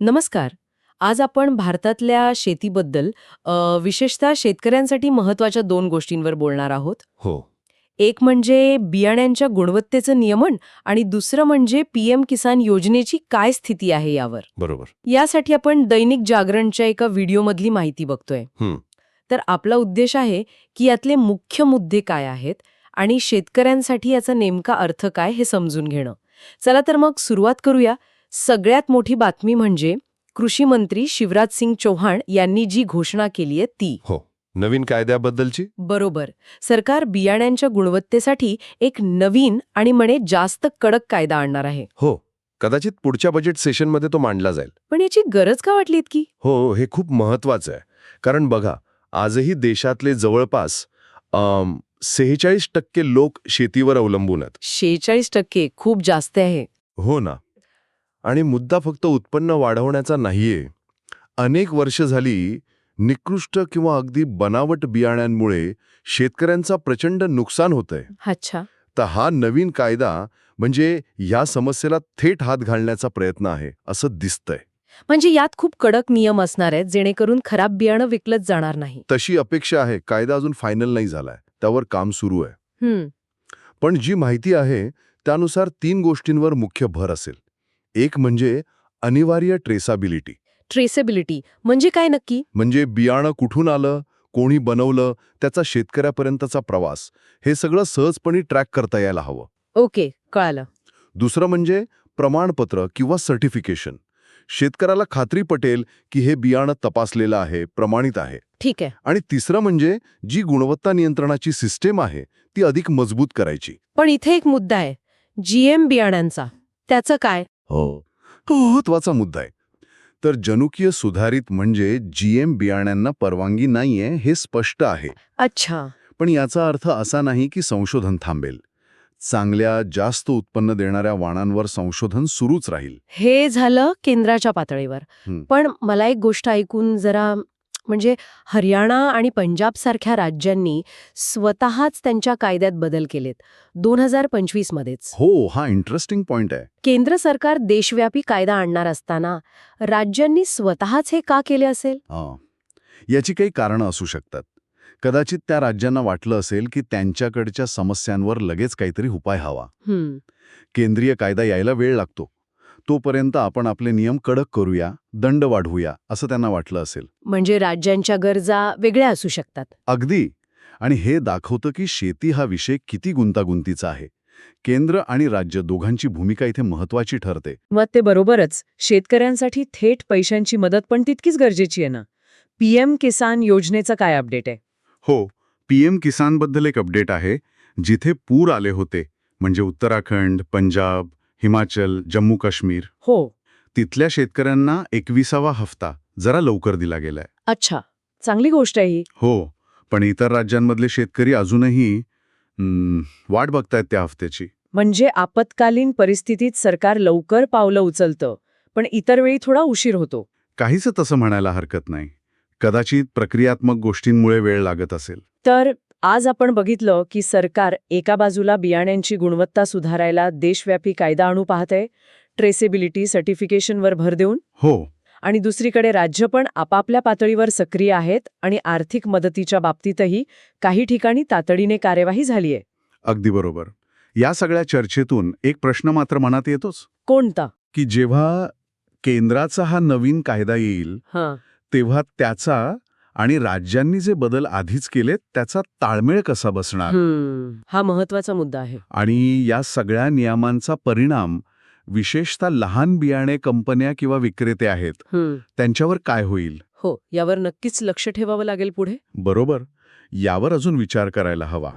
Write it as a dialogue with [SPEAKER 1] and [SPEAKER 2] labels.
[SPEAKER 1] नमस्कार. आज आपण भारतातल्या शेतीबद्दल अ, विशेषतः शेतकऱ्यांसाठी महत्त्वाच्या दोन गोष्टींवर बोलणार आहोत.
[SPEAKER 2] हो.
[SPEAKER 1] एक म्हणजे बियाण्यांच्या गुणवत्तेचं नियमन आणि दुसरं म्हणजे पीएम किसान योजनेची काय स्थिती आहे यावर.
[SPEAKER 2] बरोबर.
[SPEAKER 1] यासाठी आपण दैनिक जागरणच्या एका व्हिडिओमधली माहिती बघतोय.
[SPEAKER 2] हं.
[SPEAKER 1] तर आपला उद्देश आहे की यातले मुख्य मुद्दे काय आहेत आणि शेतकऱ्यांसाठी याचा नेमका अर्थ काय हे समजून घेणं. चला तर मग सुरुवात करूया. सगळ्यात मोठी बातमी म्हणजे कृषी मंत्री शिवराज सिंग चौहान यांनी जी घोषणा केली आहे ती.
[SPEAKER 2] हो नवीन कायद्याबद्दलची?
[SPEAKER 1] बरोबर. सरकार बियाण्यांच्या गुणवत्तेसाठी एक नवीन आणि म्हणे जास्त कडक कायदा आणणार आहे.
[SPEAKER 2] हो कदाचित पुढच्या बजेट सेशनमध्ये तो मांडला जाईल.
[SPEAKER 1] पण याची गरज का वाटली इतकी?
[SPEAKER 2] हो हे खूप महत्वाचं आहे. कारण बघा आजही देशातले जवळपास सेहेचाळीस टक्के लोक शेतीवर अवलंबून आहेत.
[SPEAKER 1] शेहेचाळीस टक्के खूप जास्त आहे.
[SPEAKER 2] हो ना. आणि मुद्दा फक्त उत्पन्न वाढवण्याचा नाहीये. अनेक वर्ष झाली निकृष्ट किंवा अगदी बनावट बियाण्यांमुळे शेतकऱ्यांचा प्रचंड नुकसान होतंय.
[SPEAKER 1] अच्छा.
[SPEAKER 2] तर हा नवीन कायदा म्हणजे या समस्येला थेट हात घालण्याचा प्रयत्न आहे असं दिसतंय.
[SPEAKER 1] म्हणजे यात खूप कडक नियम असणार आहेत जेणेकरून खराब बियाणं विकलंच जाणार नाही.
[SPEAKER 2] तशी अपेक्षा आहे. कायदा अजून फायनल नाही झालाय. त्यावर काम सुरू आहे. पण जी माहिती आहे त्यानुसार तीन गोष्टींवर मुख्य भर असेल. एक म्हणजे अनिवार्य ट्रेसाबिलिटी
[SPEAKER 1] ट्रेसेबिलिटी म्हणजे काय नक्की?
[SPEAKER 2] म्हणजे बियाणं कुठून आलं कोणी बनवलं त्याचा शेतकऱ्यापर्यंतचा प्रवास. हे सगळं सहजपणे ट्रॅक करता यायला हवं.
[SPEAKER 1] ओके कळालं.
[SPEAKER 2] दुसरं म्हणजे प्रमाणपत्र किंवा सर्टिफिकेशन शेतकऱ्याला खात्री पटेल की हे बियाणं तपासलेलं आहे प्रमाणित आहे.
[SPEAKER 1] ठीक आहे.
[SPEAKER 2] आणि तिसरं म्हणजे जी गुणवत्ता नियंत्रणाची सिस्टीम आहे ती अधिक मजबूत करायची.
[SPEAKER 1] पण इथे एक मुद्दा आहे. जीएम बियाण्यांचा. त्याचं काय?
[SPEAKER 2] हो. महत्त्वाचा मुद्दा आहे. तर जनुकीय सुधारित म्हणजे जीएम बियाण्यांना परवानगी नाहीये हे स्पष्ट आहे.
[SPEAKER 1] अच्छा.
[SPEAKER 2] पण याचा अर्थ असा नाही की संशोधन थांबेल. चांगल्या जास्त उत्पन्न देणाऱ्या वाणांवर संशोधन सुरूच राहील.
[SPEAKER 1] हे झालं केंद्राच्या पातळीवर.
[SPEAKER 2] हं.
[SPEAKER 1] पण मला एक गोष्ट ऐकून जरा म्हणजे हरियाणा आणि पंजाब सारख्या राज्यांनी स्वतःच त्यांच्या कायद्यात बदल केलेत. दोन हजार पंचवीस मध्येच.
[SPEAKER 2] हो हा इंटरेस्टिंग पॉइंट आहे.
[SPEAKER 1] केंद्र सरकार देशव्यापी कायदा आणणार असताना राज्यांनी स्वतःच हे का केले असेल.
[SPEAKER 2] याची काही कारणं असू शकतात. कदाचित त्या राज्यांना वाटलं असेल की त्यांच्याकडच्या समस्यांवर लगेच काहीतरी उपाय हवा. केंद्रीय कायदा यायला वेळ लागतो. तोपर्यंत आपण आपले नियम कडक करूया दंड वाढवूया असं त्यांना वाटलं असेल.
[SPEAKER 1] म्हणजे राज्यांच्या गरजा वेगळ्या असू शकतात.
[SPEAKER 2] अगदी. आणि हे दाखवतं की शेती हा विषय किती गुंतागुंतीचा आहे. केंद्र आणि राज्य दोघांची भूमिका इथे महत्वाची ठरते.
[SPEAKER 3] मग ते बरोबरच शेतकऱ्यांसाठी थेट पैशांची मदत पण तितकीच गरजेची आहे ना? पीएम किसान योजनेचं काय अपडेट आहे?
[SPEAKER 4] हो पीएम किसानबद्दल एक अपडेट आहे जिथे पूर आले होते म्हणजे उत्तराखंड पंजाब हिमाचल जम्मू काश्मीर
[SPEAKER 3] हो.
[SPEAKER 4] तिथल्या शेतकऱ्यांना एकविसावा हफ्ता जरा लवकर दिला गेलाय.
[SPEAKER 3] अच्छा. चांगली गोष्ट आहे ही.
[SPEAKER 4] हो पण इतर राज्यांमधले शेतकरी अजूनही हम्म, वाट बघतायत त्या हफ्त्याची.
[SPEAKER 3] म्हणजे आपत्कालीन परिस्थितीत सरकार लवकर पावलं उचलतं पण इतर वेळी थोडा उशीर होतो.
[SPEAKER 4] काहीच तसं म्हणायला हरकत नाही. कदाचित प्रक्रियात्मक गोष्टींमुळे वेळ लागत असेल.
[SPEAKER 3] तर आज आपण बघितलं की सरकार एका बाजूला बियाण्यांची गुणवत्ता सुधारायला देशव्यापी कायदा आणू पाहतंय ट्रेसेबिलिटी सर्टिफिकेशनवर भर देऊन.
[SPEAKER 4] हो.
[SPEAKER 3] आणि दुसरीकडे राज्य पण आपापल्या पातळीवर सक्रिय आहेत आणि आर्थिक मदतीच्या बाबतीतही काही ठिकाणी तातडीने कार्यवाही झालीय.
[SPEAKER 4] अगदी बरोबर. या सगळ्या चर्चेतून एक प्रश्न मात्र मनात येतोच.
[SPEAKER 3] कोणता?
[SPEAKER 4] की जेव्हा केंद्राचा हा नवीन कायदा येईल
[SPEAKER 3] हां.
[SPEAKER 4] तेव्हा त्याचा आणि राज्यांनी जे बदल आधीच केलेत त्याचा ताळमेळ कसा बसणार?
[SPEAKER 1] हं, महत्त्वाचा मुद्दा आहे.
[SPEAKER 4] आणि या सगळ्या नियमांचा परिणाम विशेषतः लहान बियाणे कंपन्या किंवा विक्रेते आहेत त्यांच्यावर काय होईल?
[SPEAKER 1] हो यावर नक्कीच लक्ष ठेवावं लागेल पुढे.
[SPEAKER 4] बरोबर. यावर अजून विचार करायला हवा.